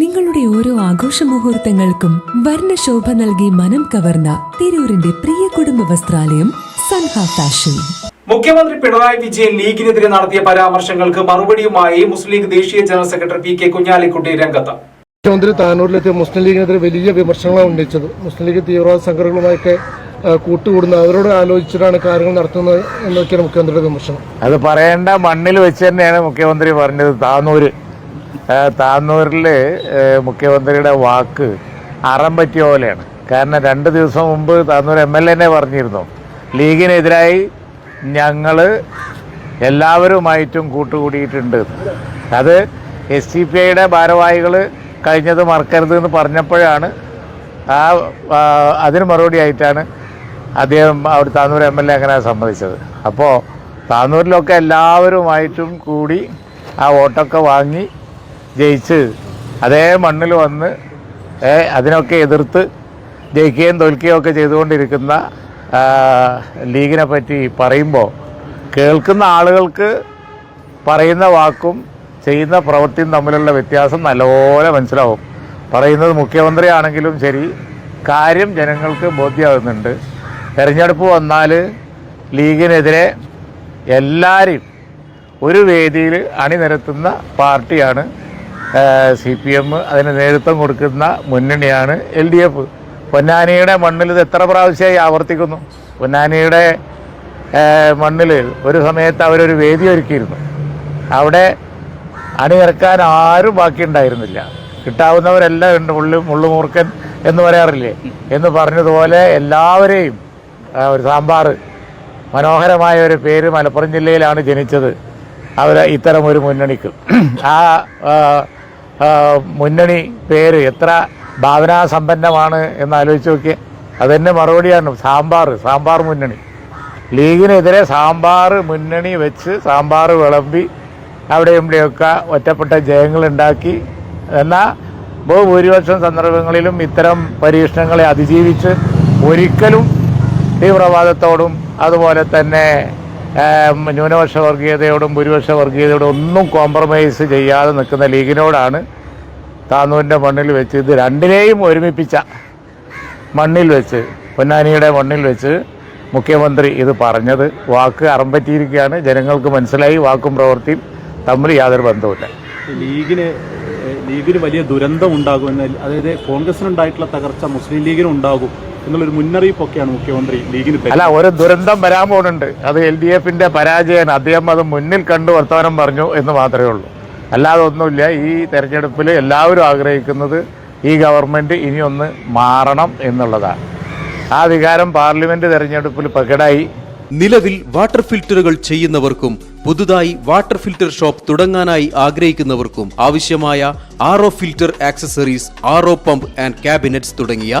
നിങ്ങളുടെ ഓരോ ആഘോഷ മുഹൂർത്തങ്ങൾക്കും വർണശോഭ നൽകി മനം കവർന്ന തിരൂരിന്റെ പ്രിയ കുടുംബ വസ്ത്രാലയം സൻഹ ഫാഷൻ. മുഖ്യമന്ത്രി പിണറായി വിജയൻ ലീഗിനെതിരെ നടത്തിയ പരാമർശങ്ങൾക്ക് മറുപടിയുമായി മുസ്ലിം ലീഗ് ദേശീയ general secretary P K Kunhalikutty രംഗത്ത്. മുഖ്യമന്ത്രി താനൂരിലെത്തിയ മുസ്ലിം ലീഗിനെതിരെ വലിയ വിമർശനങ്ങളാണ് ഉന്നയിച്ചത്. മുസ്ലിം ലീഗ് തീവ്രവാദ സംഘടനകളുമായൊക്കെ കൂട്ടുകൂടുന്നത് അവരോട് ആലോചിച്ചിട്ടാണ് കാര്യങ്ങൾ നടത്തുന്നത് എന്നൊക്കെയാണ് മുഖ്യമന്ത്രിയുടെ വിമർശനം. അത് പറയേണ്ട മണ്ണിൽ വെച്ച് തന്നെയാണ് മുഖ്യമന്ത്രി പറഞ്ഞത്. താന്നൂര് ഏ, മുഖ്യമന്ത്രിയുടെ വാക്ക് അറം പറ്റിയ പോലെയാണ്. കാരണം രണ്ട് ദിവസം മുമ്പ് താന്നൂർ എം എൽ എന്നെ പറഞ്ഞിരുന്നു. ലീഗിനെതിരായി ഞങ്ങൾ എല്ലാവരുമായിട്ടും കൂട്ടുകൂടിയിട്ടുണ്ട്. അത് എസ് ഡി പി ഐയുടെ ഭാരവാഹികൾ കഴിഞ്ഞത് മറക്കരുത് എന്ന് പറഞ്ഞപ്പോഴാണ് ആ, അതിന് മറുപടി ആയിട്ടാണ് അദ്ദേഹം അവിടെ താന്നൂർ എം എൽ എ അങ്ങനെ സമ്മതിച്ചത്. അപ്പോൾ താന്നൂരിലൊക്കെ എല്ലാവരുമായിട്ടും കൂടി ആ വോട്ടൊക്കെ വാങ്ങി ജയിച്ച് അതേ മണ്ണിൽ വന്ന് അതിനൊക്കെ എതിർത്ത് ജയിക്കുകയും തോൽക്കുകയും ഒക്കെ ചെയ്തുകൊണ്ടിരിക്കുന്ന ലീഗിനെ പറ്റി പറയുമ്പോൾ കേൾക്കുന്ന ആളുകൾക്ക് പറയുന്ന വാക്കും ചെയ്യുന്ന പ്രവൃത്തിയും തമ്മിലുള്ള വ്യത്യാസം നല്ലപോലെ മനസ്സിലാവും. പറയുന്നത് മുഖ്യമന്ത്രിയാണെങ്കിലും ശരി കാര്യം ജനങ്ങൾക്ക് ബോധ്യമാകുന്നുണ്ട്. തെരഞ്ഞെടുപ്പ് വന്നാൽ ലീഗിനെതിരെ എല്ലാവരെയും ഒരു വേദിയിൽ അണിനിരത്തുന്ന പാർട്ടിയാണ് സി പി എം അതിന് നേതൃത്വം കൊടുക്കുന്ന മുന്നണിയാണ് എൽ ഡി എഫ്. പൊന്നാനിയുടെ മണ്ണിൽ ഇത് എത്ര പ്രാവശ്യമായി ആവർത്തിക്കുന്നു? പൊന്നാനിയുടെ മണ്ണിൽ ഒരു സമയത്ത് അവരൊരു വേദി ഒരുക്കിയിരുന്നു. അവിടെ അണിയിറക്കാൻ ആരും ബാക്കിയുണ്ടായിരുന്നില്ല. കിട്ടാവുന്നവരെല്ലാം ഉണ്ട് മുള്ളു മുള്ളുമൂർക്കൻ എന്ന് പറയാറില്ലേ? എന്ന് പറഞ്ഞതുപോലെ എല്ലാവരെയും ഒരു സാമ്പാർ മനോഹരമായ ഒരു പേര് മലപ്പുറം ജില്ലയിലാണ് ജനിച്ചത്. അവർ ഇത്തരം ഒരു മുന്നണിക്ക് ആ മുന്നണി പേര് എത്ര ഭാവനാസമ്പന്നമാണ് എന്ന് ആലോചിച്ച് നോക്കിയ. അതെന്നെ മറുപടിയാണ് സാമ്പാർ സാമ്പാർ മുന്നണി. ലീഗിനെതിരെ സാമ്പാർ മുന്നണി വെച്ച് സാമ്പാർ വിളമ്പി അവിടെ ഇവിടെയൊക്കെ ഒറ്റപ്പെട്ട ജയങ്ങളുണ്ടാക്കി എന്നാൽ ബഹുഭൂരിപക്ഷം സന്ദർഭങ്ങളിലും ഇത്തരം പരീക്ഷണങ്ങളെ അതിജീവിച്ച് ഒരിക്കലും തീവ്രവാദത്തോടും അതുപോലെ തന്നെ ന്യൂനപക്ഷ വർഗീയതയോടും ഭൂരിപക്ഷ വർഗീയതയോടും ഒന്നും കോംപ്രമൈസ് ചെയ്യാതെ നിൽക്കുന്ന ലീഗിനോടാണ് താന്നൂരിന്റെ മണ്ണിൽ വെച്ച് ഇത് രണ്ടിനെയും ഒരുമിപ്പിച്ച മണ്ണിൽ വെച്ച് പൊന്നാനിയുടെ മണ്ണിൽ വെച്ച് മുഖ്യമന്ത്രി ഇത് പറഞ്ഞത്. വാക്ക് അറമ്പറ്റിയിരിക്കുകയാണ്. ജനങ്ങൾക്ക് മനസ്സിലായി. വാക്കും പ്രവൃത്തിയും തമ്മിൽ യാതൊരു ബന്ധവുമില്ല. ലീഗിന് ലീഗിന് വലിയ ദുരന്തം ഉണ്ടാകുമെന്ന് അതായത് കോൺഗ്രസിനുണ്ടായിട്ടുള്ള തകർച്ച മുസ്ലിം ലീഗിന് ഉണ്ടാകും എന്നുള്ളൊരു മുന്നറിയിപ്പൊക്കെയാണ് മുഖ്യമന്ത്രി ലീഗിന്. അല്ല ഒരു ദുരന്തം വരാൻ പോകുന്നുണ്ട്. അത് എൽ ഡി എഫിന്റെ പരാജയം അദ്ദേഹം അത് മുന്നിൽ കണ്ട് വർത്തമാനം പറഞ്ഞു എന്ന് മാത്രമേ ഉള്ളൂ. അല്ലാതെ ഒന്നുമില്ല. ഈ തെരഞ്ഞെടുപ്പിൽ എല്ലാവരും ആഗ്രഹിക്കുന്നത് ഈ ഗവൺമെന്റ് ഇനിയൊന്ന് മാറണം എന്നുള്ളതാണ്. ആ വികാരം പാർലമെന്റ് തെരഞ്ഞെടുപ്പിൽ പ്രകടമായി. നിലവിൽ വാട്ടർ ഫിൽറ്ററുകൾ ചെയ്യുന്നവർക്കും പുതുതായി വാട്ടർ ഫിൽറ്റർ ഷോപ്പ് തുടങ്ങാനായി ആഗ്രഹിക്കുന്നവർക്കും ആവശ്യമായ R filter accessories R pump and cabinets തുടങ്ങിയ